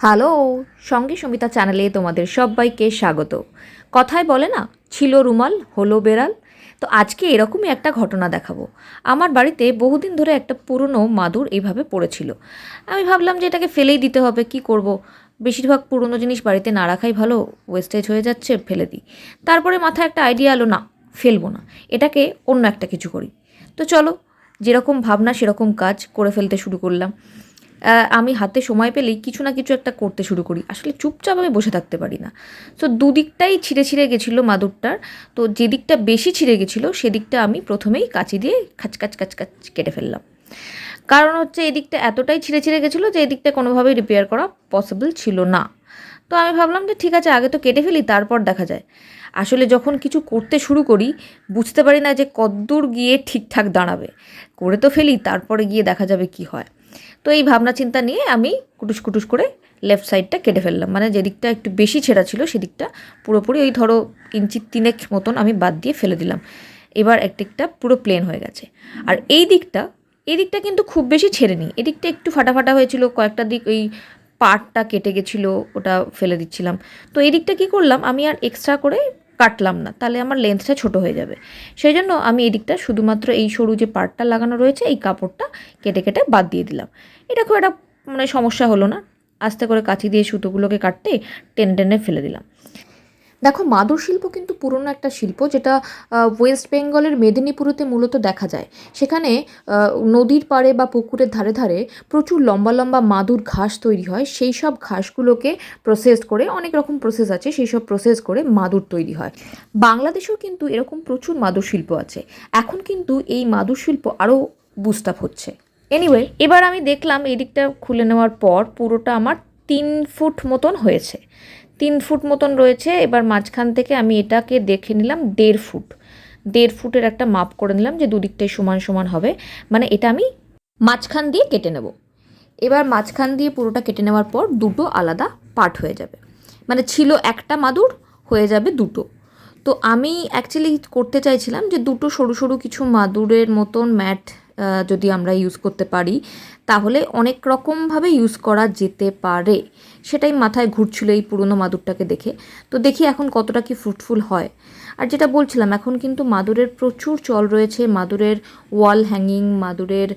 Hello, সঙ্গে সমিতা চ্যানেলে তোমাদের সবাইকে স্বাগত। কথায় বলে না, ছিল রুমাল, হলো বেড়াল। তো আজকে এরকমই একটা ঘটনা দেখাবো। আমার বাড়িতে বহুদিন ধরে একটা পুরনো মাদুর এইভাবে পড়েছিল। আমি ভাবলাম যে এটাকে ফেলেই দিতে হবে, কি করব। বেশিরভাগ পুরনো জিনিস বাড়িতে না রাখাই ভালো ওয়েস্টেজ হয়ে যাচ্ছে, ফেলে দিই। তারপরে মাথায় একটা আইডিয়া এলো, না, ফেলব না, এটাকে অন্য একটা কিছু করি। তো চলো, যেরকম ভাবনা, সেরকম কাজ করে ফেলতে শুরু করলাম। আমি হাতে সময় পেলেই কিছু না কিছু একটা করতে শুরু করি। আসলে চুপচাপ আমি বসে থাকতে পারি না। তো দুদিকটাই ছিঁড়ে ছিঁড়ে গেছিল মাদুরটার। তো যেদিকটা বেশি ছিঁড়ে গেছিল, সেদিকটা আমি প্রথমেই কাঁচি দিয়ে খাচ খাচ খাচ খাচ কেটে ফেললাম। কারণ হচ্ছে এদিকটা এতটাই ছিঁড়ে ছিঁড়ে গেছিল যে এদিকটা কোনোভাবেই রিপেয়ার করা পসিবল ছিল না। তো আমি ভাবলাম যে ঠিক আছে, আগে তো কেটে ফেলি, তারপর দেখা যায়। আসলে যখন কিছু করতে শুরু করি, বুঝতে পারি না যে কদ্দূর গিয়ে ঠিকঠাক দাঁড়াবে। করে তো ফেলি, তারপরে গিয়ে দেখা যাবে কি হয়। তো এই ভাবনা চিন্তা নিয়ে আমি কুটুস কুটুস করে লেফট সাইডটা কেটে ফেললাম। মানে যেদিকটা একটু বেশি ছেঁড়া ছিল সেদিকটা পুরোপুরি ওই ধরো ইঞ্চি তিনেক মতন আমি বাদ দিয়ে ফেলে দিলাম। এবার একদিকটা পুরো প্লেন হয়ে গেছে। আর এই দিকটা এই দিকটা কিন্তু খুব বেশি ছেড়েনি। এদিকটা একটু ফাটা ফাটা হয়েছিল, কয়েকটা দিক ওই পার্টটা কেটে গেছিল, ওটা ফেলে দিচ্ছিলাম। তো এই দিকটা কী করলাম, আমি আর এক্সট্রা করে কাটলাম না, তাহলে আমার লেন্থটা ছোট হয়ে যাবে। সেই জন্য আমি এদিকটা দিকটা শুধুমাত্র এই সরু যে পার্টটা লাগানো রয়েছে, এই কাপড়টা কেটে কেটে বাদ দিয়ে দিলাম। এটা খুব একটা মানে সমস্যা হলো না। আস্তে করে কাঁচি দিয়ে সুতোগুলোকে কাটতে টেনে টেনে ফেলে দিলাম। দেখো, মাদুর শিল্প কিন্তু পুরনো একটা শিল্প যেটা ওয়েস্ট বেঙ্গলের মেদিনীপুরেতে মূলত দেখা যায়। সেখানে নদীর পাড়ে বা পুকুরের ধারে ধারে প্রচুর লম্বা লম্বা মাদুর ঘাস তৈরি হয়। সেই সব ঘাসগুলোকে প্রসেস করে, অনেক রকম প্রসেস আছে, সেই সব প্রসেস করে মাদুর তৈরি হয়। বাংলাদেশেও কিন্তু এরকম প্রচুর মাদুর শিল্প আছে। এখন কিন্তু এই মাদুর শিল্প আরও বুস্ট আপ হচ্ছে। এনিওয়ে এবার আমি দেখলাম, এই দিকটা খুলে নেওয়ার পর পুরোটা আমার তিন ফুট মতন হয়েছে। তিন ফুট মতন রয়েছে। এবার মাঝখান থেকে আমি এটাকে দেখে নিলাম দেড় ফুট। দেড় ফুটের একটা মাপ করে নিলাম যে দুদিকটাই সমান সমান হবে। মানে এটা আমি মাঝখান দিয়ে কেটে নেব। এবার মাঝখান দিয়ে পুরোটা কেটে নেওয়ার পর দুটো আলাদা পার্ট হয়ে যাবে। মানে ছিল একটা মাদুর, হয়ে যাবে দুটো। তো আমি অ্যাকচুয়ালি করতে চাইছিলাম যে দুটো সরু সরু কিছু মাদুরের মতন ম্যাট যদি আমরা ইউজ করতে পারি তাহলে অনেক রকমভাবে ইউজ করা যেতে পারে। সেটাই মাথায় ঘুরছিল এই পুরনো মাদুরটাকে দেখে। তো দেখি এখন কতটা কি ফ্রুটফুল হয়। আর যেটা বলছিলাম, এখন কিন্তু মাদুরের প্রচুর চল রয়েছে। মাদুরের ওয়াল হ্যাঙ্গিং মাদুরের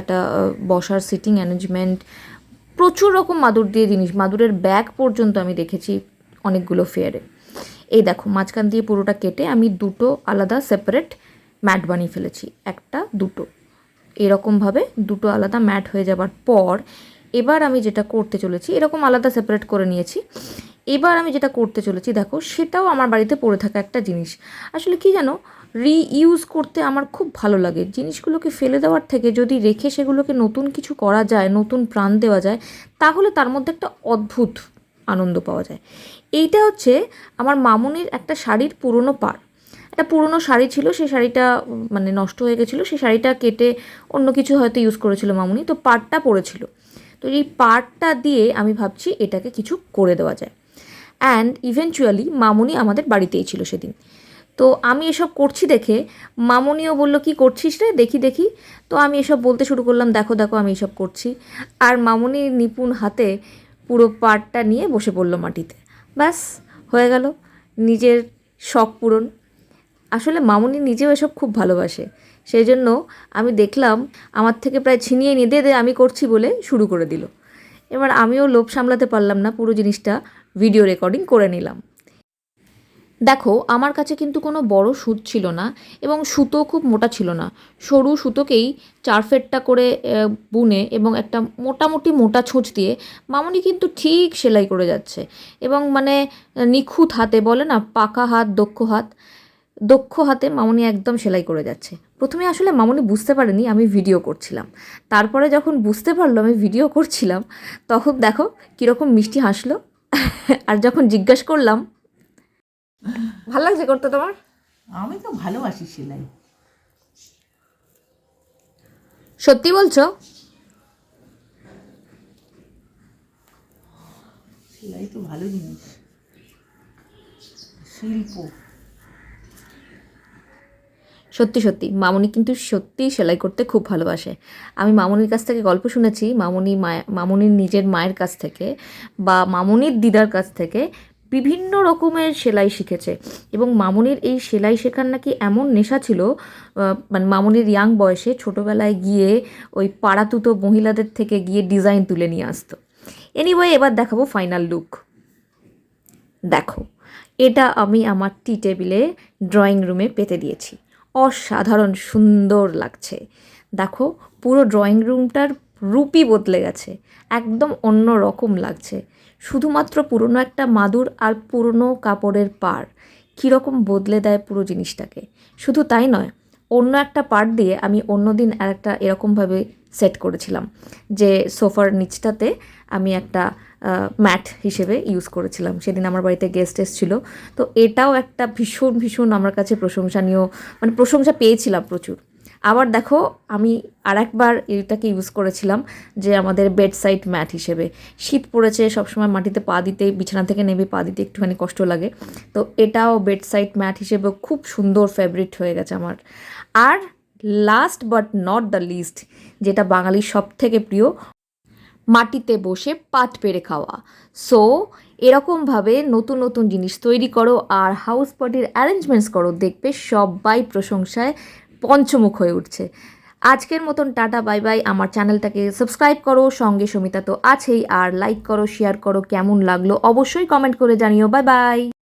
একটা বসার সিটিং অ্যারেঞ্জমেন্ট প্রচুর রকম মাদুর দিয়ে জিনিস। মাদুরের ব্যাগ পর্যন্ত আমি দেখেছি অনেকগুলো ফেয়ারে এই দেখো, মাঝখান দিয়ে পুরোটা কেটে আমি দুটো আলাদা সেপারেট ম্যাট বানিয়ে ফেলেছি। একটা, দুটো। এরকমভাবে দুটো আলাদা ম্যাট হয়ে যাবার পর এবার আমি যেটা করতে চলেছি, এরকম আলাদা সেপারেট করে নিয়েছি। এবার আমি যেটা করতে চলেছি, দেখো, সেটাও আমার বাড়িতে পড়ে থাকা একটা জিনিস। আসলে কি জানো রিইউজ করতে আমার খুব ভালো লাগে। জিনিসগুলোকে ফেলে দেওয়ার থেকে যদি রেখে সেগুলোকে নতুন কিছু করা যায়, নতুন প্রাণ দেওয়া যায়, তাহলে তার মধ্যে একটা অদ্ভুত আনন্দ পাওয়া যায়। এইটা হচ্ছে আমার মামুনির একটা শাড়ির পুরনো পার একটা পুরনো শাড়ি ছিল সেই শাড়িটা মানে নষ্ট হয়ে গেছিল সেই শাড়িটা কেটে অন্য কিছু হয়তো ইউজ করেছিল মামুনি, তো পাটটা পড়েছিল তো এই পাটটা দিয়ে আমি ভাবছি এটাকে কিছু করে দেওয়া যায়। অ্যান্ড ইভেনচুয়ালি মামুনি আমাদের বাড়িতেই ছিল সেদিন। তো আমি এসব করছি দেখে মামুনিও বলল, কি করছিস রে? দেখি দেখি। তো আমি এসব বলতে শুরু করলাম, দেখো দেখো, আমি এসব করছি। আর মামুনি নিপুণ হাতে পুরো পাটটা নিয়ে বসে পড়ল মাটিতে। ব্যাস, হয়ে গেল। নিজের শখ পূরণ। আসলে মামুনি নিজেও এসব খুব ভালোবাসে। সেই জন্য আমি দেখলাম আমার থেকে প্রায় ছিনিয়ে নিয়ে দে আমি করছি বলে শুরু করে দিল। এবার আমিও লোভ সামলাতে পারলাম না, পুরো জিনিসটা ভিডিও রেকর্ডিং করে নিলাম। দেখো, আমার কাছে কিন্তু কোনো বড় সুত ছিল না এবং সুতো খুব মোটা ছিল না। সরু সুতোকেই চার ফেটটা করে বুনে এবং একটা মোটামুটি মোটা ছুঁচ দিয়ে মামুনি কিন্তু ঠিক সেলাই করে যাচ্ছে এবং মানে নিখুঁত হাতে বলে না, পাকা হাত, দক্ষ হাত। দক্ষ হাতে মামনি একদম সেলাই করে যাচ্ছে। প্রথমে আসলে মামনি বুঝতে পারেনি আমি ভিডিও করছিলাম। তারপরে যখন বুঝতে পারল আমি ভিডিও করছিলাম তখন দেখো কীরকম মিষ্টি হাসলো। আর যখন জিজ্ঞাসা করলাম ভালো লাগছে করতে তোমার? আমি তো ভালোবাসি সেলাই। সত্যি বলছো? সেলাই তো ভালো জিনিস। শিল্প। সত্যি সত্যি। মামনি কিন্তু সত্যিই সেলাই করতে খুব ভালোবাসে। আমি মামনির কাছ থেকে গল্প শুনেছি, মামনি মায়া, মামনির নিজের মায়ের কাছ থেকে বা মামনির দিদার কাছ থেকে বিভিন্ন রকমের সেলাই শিখেছে। এবং মামনির এই সেলাই শেখার নাকি এমন নেশা ছিল মানে মামনির ইয়াং বয়সে ছোটোবেলায় গিয়ে ওই পাড়াতুতো মহিলাদের থেকে গিয়ে ডিজাইন তুলে নিয়ে আসতো। এনিওয়ে এবার দেখাবো ফাইনাল লুক দেখো, এটা আমি আমার টি টেবিলে ড্রয়িং রুমে পেতে দিয়েছি। অসাধারণ, সুন্দর লাগছে। দেখো, পুরো ড্রয়িং রুমটার রূপই বদলে গেছে। একদম অন্য রকম লাগছে। শুধুমাত্র পুরনো একটা মাদুর আর পুরনো কাপড়ের পাড়। কীরকম বদলে দেয় পুরো জিনিসটাকে। শুধু তাই নয়, অন্য একটা পার্ট দিয়ে আমি অন্যদিন আর একটা এরকমভাবে সেট করেছিলাম। যে সোফার নিচটাতে আমি একটা ম্যাট হিসেবে ইউজ করেছিলাম। সেদিন আমার বাড়িতে গেস্ট এসেছিল। তো এটাও একটা ভীষণ ভীষণ আমার কাছে প্রশংসনীয় মানে প্রশংসা পেয়েছিলাম প্রচুর। আবার দেখো, আমি আর একবার এটাকে ইউজ করেছিলাম যে আমাদের বেড সাইড ম্যাট হিসেবে। শীত পড়েছে, সবসময় মাটিতে পা দিতে, বিছানা থেকে নেমে পা দিতে একটুখানি কষ্ট লাগে। তো এটাও বেড সাইড ম্যাট হিসেবে খুব সুন্দর ফেভারিট হয়ে গেছে আমার। আর last but not the least যেটা বাঙালির সব থেকে প্রিয়, মাটিতে বসে পাট পেরে খাওয়া। সো এরকমভাবে নতুন নতুন জিনিস তৈরি করো আর হাউস পার্টির অ্যারেঞ্জমেন্টস করো, দেখবে সবাই প্রশংসায় পঞ্চমুখ হয়ে উঠছে। আজকের মতন টাটা বাই বাই আমার চ্যানেলটাকে সাবস্ক্রাইব করো, সঙ্গে সমিতা তো আছেই। আর লাইক করো শেয়ার করো, কেমন লাগল অবশ্যই কমেন্ট করে জানিও। Bye bye